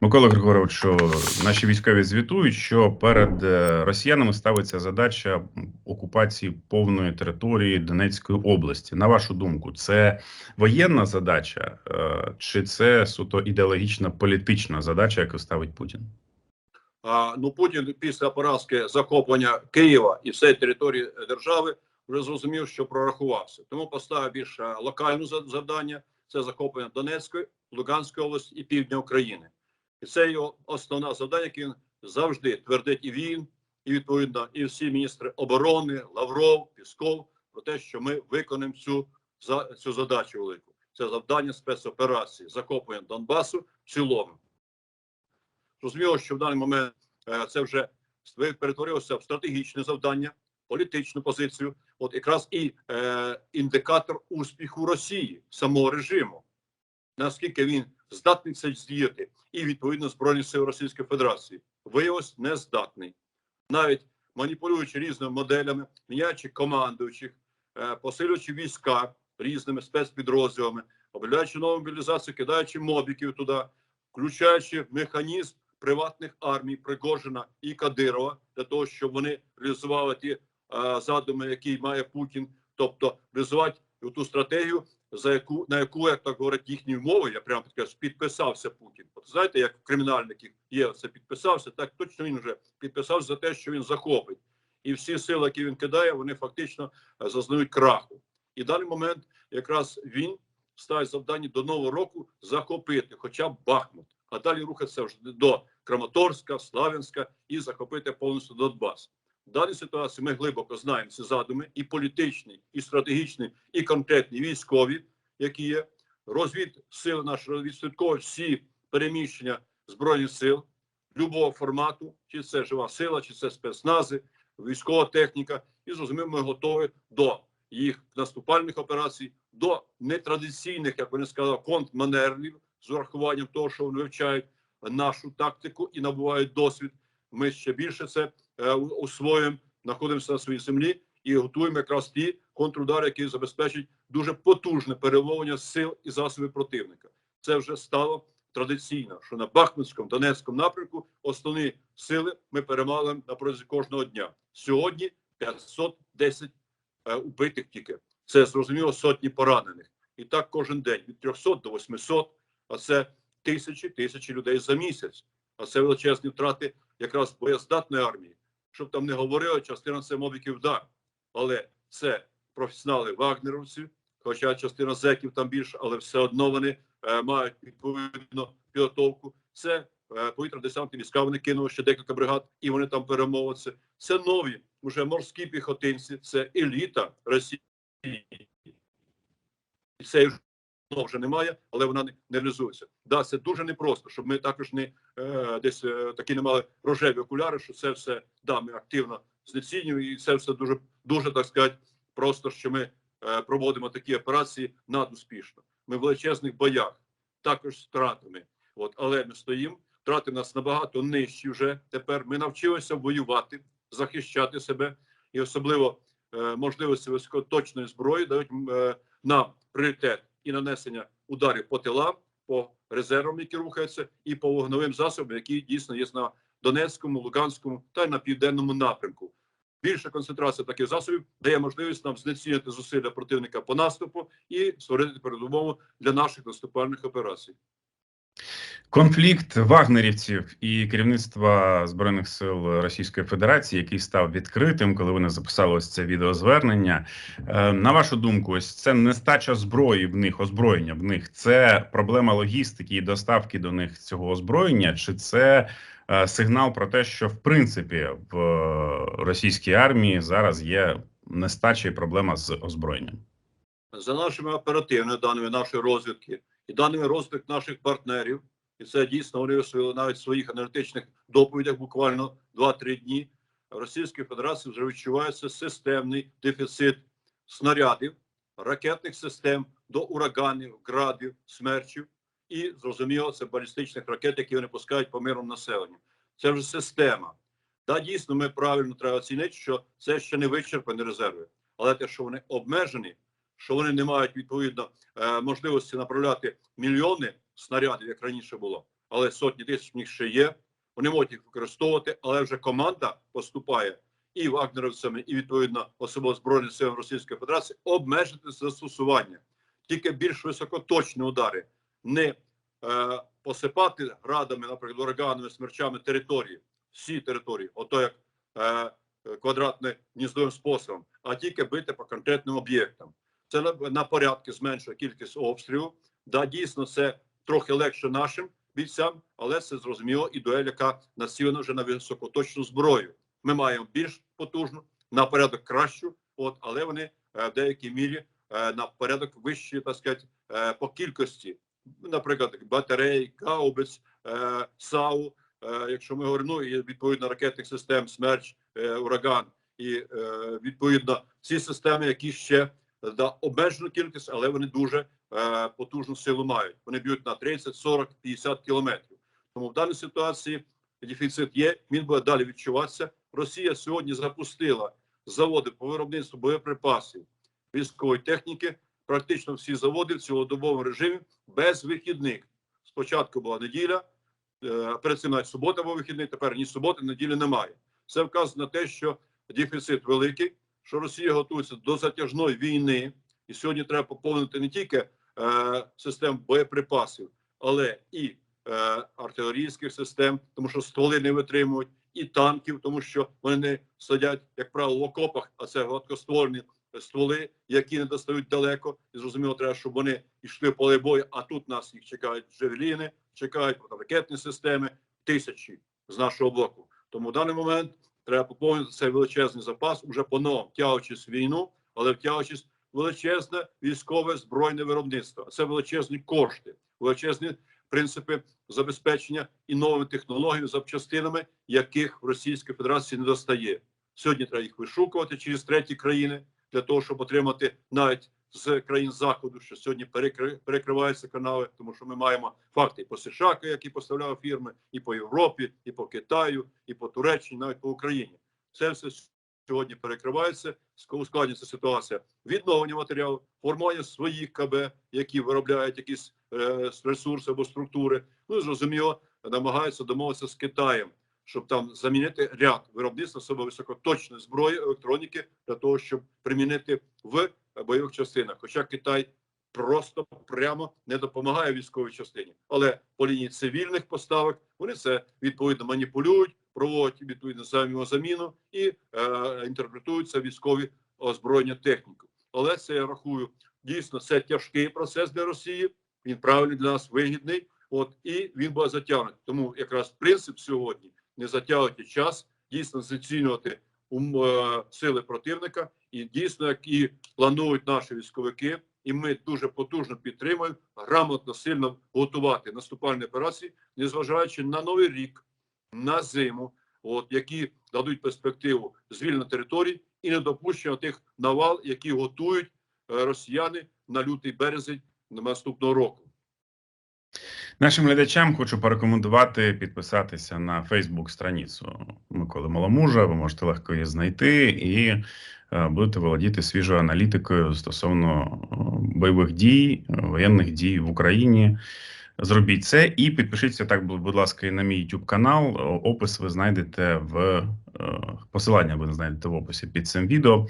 Микола Григоровичу, наші військові звітують, що перед е, росіянами ставиться задача окупації повної території Донецької області. На вашу думку, це воєнна задача е, чи це суто ідеологічна політична задача, яку ставить Путін? А, ну Путін після поразки захоплення Києва і всієї території держави вже зрозумів, що прорахувався. Тому поставив більш е, локальне завдання: це захоплення Донецької, Луганської області і півдня України. І це його основне завдання, яке він завжди твердить і він, і відповідно, і всі міністри оборони, Лавров, Пісков про те, що ми виконаємо цю цю задачу велику. Це завдання спецоперації захоплення Донбасу в цілому. Зрозуміло, що в даний момент е, це вже перетворилося в стратегічне завдання, політичну позицію. От якраз і е, індикатор успіху Росії, самого режиму, наскільки він здатний це здіяти, і відповідно Збройних сил Російської Федерації. Виявилось не здатний. Навіть маніпулюючи різними моделями, міняючи командуючих, е, посилюючи війська різними спецпідрозділами, об'являючи нову мобілізацію, кидаючи мобіків туди, включаючи механізм приватних армій Пригожина і Кадирова для того, щоб вони реалізували ті е, задуми, які має Путін, тобто реалізувати ту стратегію, за яку на яку як так говорять їхньою мовою, я прямо таке підписався Путін. От знаєте, як кримінальників є це підписався, так точно він вже підписався за те, що він захопить, і всі сили, які він кидає, вони фактично е, зазнають краху. І в даний момент якраз він ставить завдання до нового року захопити, хоча б Бахмут, а далі рухатися вже до Краматорська, Славянська і захопити повністю Донбас. В даній ситуації ми глибоко знаємо ці задуми, і політичні, і стратегічні, і конкретні військові, які є. Розвід сил нашого відслідковують всі переміщення збройних сил любого формату, чи це жива сила, чи це спецнази, військова техніка. І зрозуміло, ми готові до їх наступальних операцій, до нетрадиційних, як вони сказали, контрманеврів з урахуванням того, що вони вивчають нашу тактику і набувають досвід. Ми ще більше це е, знаходимося на своїй землі і готуємо якраз ті контрудари, які забезпечать дуже потужне перемовлення сил і засобів противника. Це вже стало традиційно, що на Бахмутському Донецькому напрямку основні сили ми перемагаємо на протязі кожного дня. Сьогодні 510 е, убитих тільки. Це зрозуміло сотні поранених. І так кожен день від 300 до 800, а це тисячі тисячі людей за місяць. А це величезні втрати якраз боєздатної армії. Щоб там не говорили, частина це мобіків да, але це професіонали вагнеровці, хоча частина зеків там більше, але все одно вони е, мають відповідно підготовку. Це е, повітря-десантні війська, вони кинули ще декілька бригад, і вони там перемовляться. Це нові, вже морські піхотинці, це еліта Росії. І це вже немає, але вона не, не реалізується. Да, це дуже непросто, щоб ми також не е, десь е, такі не мали рожеві окуляри, що це все да, ми активно знецінюємо, і це все дуже, дуже так сказати, просто що ми е, проводимо такі операції надуспішно. Ми в величезних боях, також з втратами. От, але ми стоїмо, втрати в нас набагато нижчі вже тепер. Ми навчилися воювати, захищати себе, і особливо е, можливості високоточної зброї дають е, нам пріоритет і нанесення ударів по тилам, по резервам, які рухаються, і по вогневим засобам, які дійсно є на Донецькому, Луганському та й на південному напрямку. Більша концентрація таких засобів дає можливість нам знецінити зусилля противника по наступу і створити передумову для наших наступальних операцій. Конфлікт вагнерівців і керівництва збройних сил Російської Федерації, який став відкритим, коли вони записали ось це відеозвернення. Е, На вашу думку, ось це нестача зброї в них, озброєння в них. Це проблема логістики і доставки до них цього озброєння, чи це е, сигнал про те, що в принципі в е, російській армії зараз є нестача і проблема з озброєнням? за нашими оперативними даними нашої розвідки і даними розвідок наших партнерів, і це дійсно вони висвіли навіть в своїх аналітичних доповідях буквально 2-3 дні. В Російській Федерації вже відчувається системний дефіцит снарядів, ракетних систем до ураганів, градів, смерчів і зрозуміло, це балістичних ракет, які вони пускають по мирному населенню. Це вже система. Да, дійсно, ми правильно треба оцінити, що це ще не вичерпані резерви, але те, що вони обмежені, що вони не мають відповідно е, можливості направляти мільйони снарядів, як раніше було. але сотні тисяч в них ще є. Вони можуть їх використовувати, але вже команда поступає і вагнерівцями, і відповідно особливо збройних сил Російської Федерації обмежити застосування тільки більш високоточні удари, не е, посипати градами, наприклад, ураганами, смерчами території, всі території, ото як е, квадратне гніздовим способом, а тільки бити по конкретним об'єктам. Це на, порядки зменшує кількість обстрілів. Да, дійсно, це трохи легше нашим бійцям, але це зрозуміло і дуель, яка націлена вже на високоточну зброю. Ми маємо більш потужну, на порядок кращу, от, але вони е, в деякій мірі е, на порядок вищі, так сказати, е, по кількості. Наприклад, батарей, гаубиць, САУ, якщо ми говоримо, ну, і відповідно ракетних систем, смерч, ураган, і відповідно ці системи, які ще да, обмежену кількість, але вони дуже е, потужну силу мають. Вони б'ють на 30, 40, 50 кілометрів. Тому в даній ситуації дефіцит є. Він буде далі відчуватися. Росія сьогодні запустила заводи по виробництву боєприпасів військової техніки. Практично всі заводи в цілодобовому режимі без вихідних. Спочатку була неділя, е, перед цим навіть субота був вихідний. Тепер ні суботи, неділі немає. Це вказує на те, що дефіцит великий, що Росія готується до затяжної війни, і сьогодні треба поповнити не тільки е, систем боєприпасів, але і е, артилерійських систем, тому що стволи не витримують, і танків, тому що вони не сидять, як правило, в окопах, а це гладкоствольні стволи, які не достають далеко. І зрозуміло, треба, щоб вони йшли в поле бою. А тут нас їх чекають джевеліни, чекають протиракетні системи, тисячі з нашого боку. Тому в даний момент треба поповнити цей величезний запас, уже по-новому втягуючись війну, але втягуючись величезне військове збройне виробництво. Це величезні кошти, величезні принципи забезпечення і новими технологіями, запчастинами, яких в Російській Федерації не достає. Сьогодні треба їх вишукувати через треті країни для того, щоб отримати навіть з країн заходу, що сьогодні перекриваються канали, тому що ми маємо факти і по США, які поставляли фірми, і по Європі, і по Китаю, і по Туреччині, навіть по Україні. Це все сьогодні перекривається. ускладнюється ситуація відновлення матеріалу, формування своїх КБ, які виробляють якісь е, ресурси або структури. Ну зрозуміло, намагаються домовитися з Китаєм, щоб там замінити ряд виробництва себе високоточної зброї електроніки для того, щоб примінити в бойових частинах. Хоча Китай просто прямо не допомагає військовій частині, але по лінії цивільних поставок вони це відповідно маніпулюють, проводять відповідно заміну і е, інтерпретуються військові озброєння техніку. Але це я рахую дійсно це тяжкий процес для Росії. Він правильний для нас вигідний. От і він буде затягнутий. Тому якраз принцип сьогодні не затягувати час, дійсно зацінювати е, сили противника, і дійсно, як і планують наші військовики, і ми дуже потужно підтримуємо, грамотно сильно готувати наступальні операції, незважаючи на новий рік, на зиму, от які дадуть перспективу звільнення територій і недопущення тих навал, які готують е, росіяни на лютий березень наступного року. Нашим глядачам хочу порекомендувати підписатися на Фейсбук страницю Миколи Маломужа. Ви можете легко її знайти і е, будете володіти свіжою аналітикою стосовно е, бойових дій, е, воєнних дій в Україні. Зробіть це і підпишіться так, будь ласка, і на мій YouTube канал. Опис ви знайдете в посилання. Ви знайдете в описі під цим відео.